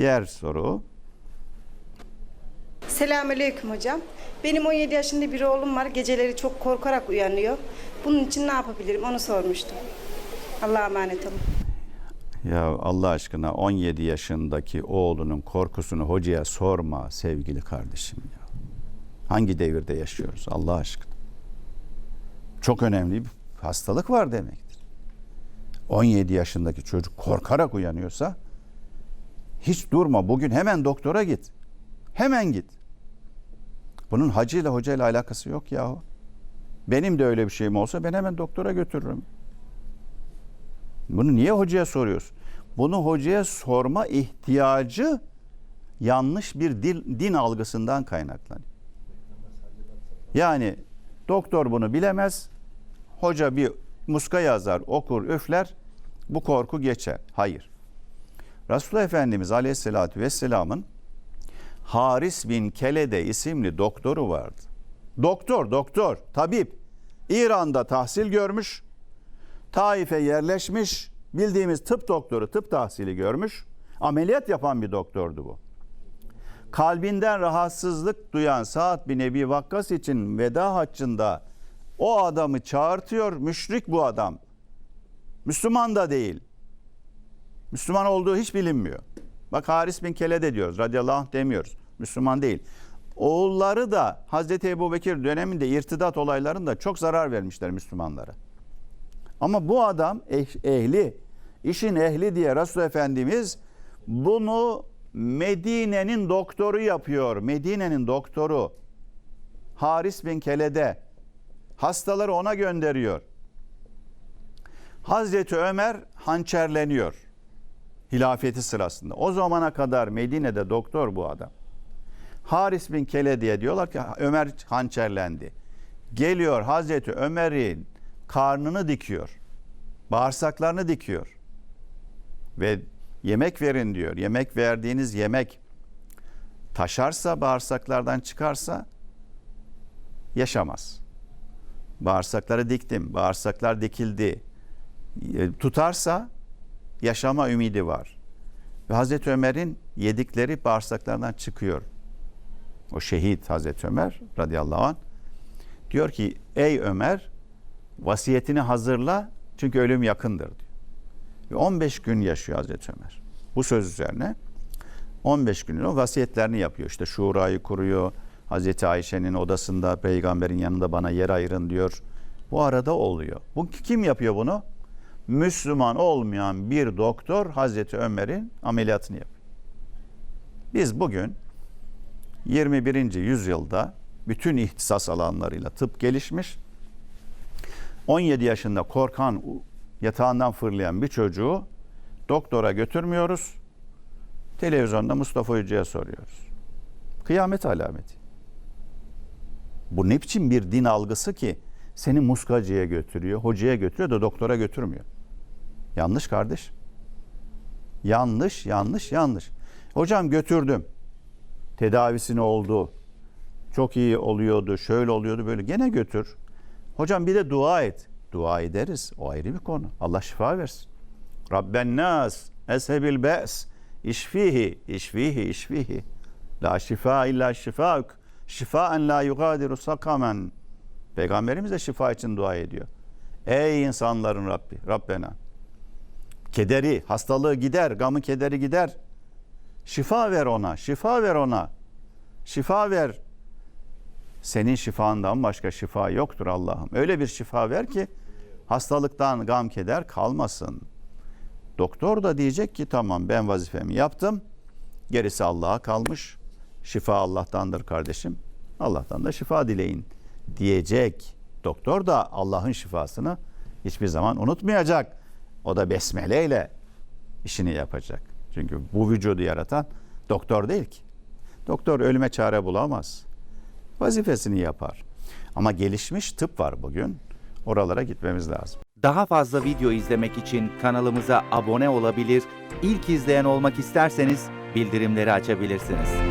Diğer soru. Selamünaleyküm hocam. Benim 17 yaşında bir oğlum var. Geceleri çok korkarak uyanıyor. Bunun için ne yapabilirim onu sormuştum. Allah'a emanet olun. Ya Allah aşkına 17 yaşındaki oğlunun korkusunu hocaya sorma sevgili kardeşim ya. Hangi devirde yaşıyoruz Allah aşkına? Çok önemli bir hastalık var demektir. 17 yaşındaki çocuk korkarak uyanıyorsa hiç durma bugün hemen doktora git. Hemen git. Bunun hacıyla hocayla alakası yok yahu. Benim de öyle bir şeyim olsa ben hemen doktora götürürüm. Bunu niye hocaya soruyorsun? Bunu hocaya sorma ihtiyacı yanlış bir dil, din algısından kaynaklanıyor. Yani doktor bunu bilemez. Hoca bir muska yazar, okur, üfler. Bu korku geçer. Hayır. Resulullah Efendimiz Aleyhisselatü Vesselam'ın Haris bin Kelede isimli doktoru vardı. Doktor, doktor, tabip. İran'da tahsil görmüş. Taif'e yerleşmiş. Bildiğimiz tıp doktoru, tıp tahsili görmüş. Ameliyat yapan bir doktordu bu. Kalbinden rahatsızlık duyan Sa'd bin Ebi Vakkas için veda haccında o adamı çağırtıyor. Müşrik bu adam. Müslüman da değil. Müslüman olduğu hiç bilinmiyor. Bak Haris bin Kelede diyoruz. Radıyallahu anh demiyoruz. Müslüman değil. Oğulları da Hazreti Ebu Bekir döneminde irtidat olaylarında çok zarar vermişler Müslümanlara. Ama bu adam eh- ehli, işin ehli diye Resul Efendimiz bunu Medine'nin doktoru yapıyor. Medine'nin doktoru. Haris bin Kelede. Hastaları ona gönderiyor. Hazreti Ömer hançerleniyor. Hilafeti sırasında. O zamana kadar Medine'de doktor bu adam. Haris bin Kelede'ye diyorlar ki Ömer hançerlendi. Geliyor Hazreti Ömer'in karnını dikiyor. Bağırsaklarını dikiyor. Ve yemek verin diyor. Yemek verdiğiniz yemek taşarsa bağırsaklardan çıkarsa yaşamaz. Bağırsakları diktim. Bağırsaklar dikildi. E, Tutarsa yaşama ümidi var. Ve Hazreti Ömer'in yedikleri bağırsaklardan çıkıyor. O şehit Hazreti Ömer radıyallahu anh diyor ki ey Ömer vasiyetini hazırla çünkü ölüm yakındır diyor. Ve 15 gün yaşıyor Hazreti Ömer. Bu söz üzerine 15 günün o vasiyetlerini yapıyor. İşte şurayı kuruyor. Hazreti Ayşe'nin odasında peygamberin yanında bana yer ayırın diyor. Bu arada oluyor. Bu kim yapıyor bunu? Müslüman olmayan bir doktor Hazreti Ömer'in ameliyatını yapıyor. Biz bugün 21. yüzyılda bütün ihtisas alanlarıyla tıp gelişmiş. 17 yaşında korkan yatağından fırlayan bir çocuğu doktora götürmüyoruz. Televizyonda Mustafa Hoca'ya soruyoruz. Kıyamet alameti. Bu ne biçim bir din algısı ki seni muskacıya götürüyor, hocaya götürüyor da doktora götürmüyor. Yanlış kardeş. Yanlış, yanlış, yanlış. Hocam götürdüm. Tedavisini oldu. Çok iyi oluyordu, şöyle oluyordu, böyle. Gene götür. Hocam bir de dua et. Dua ederiz. O ayrı bir konu. Allah şifa versin. Rabben nas eshebil be's işfihi işfihi işfihi la şifa illa şifauk şifaen la yugadiru sakamen Peygamberimiz de şifa için dua ediyor. Ey insanların Rabbi, Rabbena. Kederi, hastalığı gider, gamı kederi gider. Şifa ver ona, şifa ver ona. Şifa ver. Senin şifandan başka şifa yoktur Allah'ım. Öyle bir şifa ver ki hastalıktan gam keder kalmasın. Doktor da diyecek ki tamam ben vazifemi yaptım. Gerisi Allah'a kalmış. Şifa Allah'tandır kardeşim. Allah'tan da şifa dileyin diyecek. Doktor da Allah'ın şifasını hiçbir zaman unutmayacak. O da besmele ile işini yapacak. Çünkü bu vücudu yaratan doktor değil ki. Doktor ölüme çare bulamaz. Vazifesini yapar. Ama gelişmiş tıp var bugün. Oralara gitmemiz lazım. Daha fazla video izlemek için kanalımıza abone olabilir, ilk izleyen olmak isterseniz bildirimleri açabilirsiniz.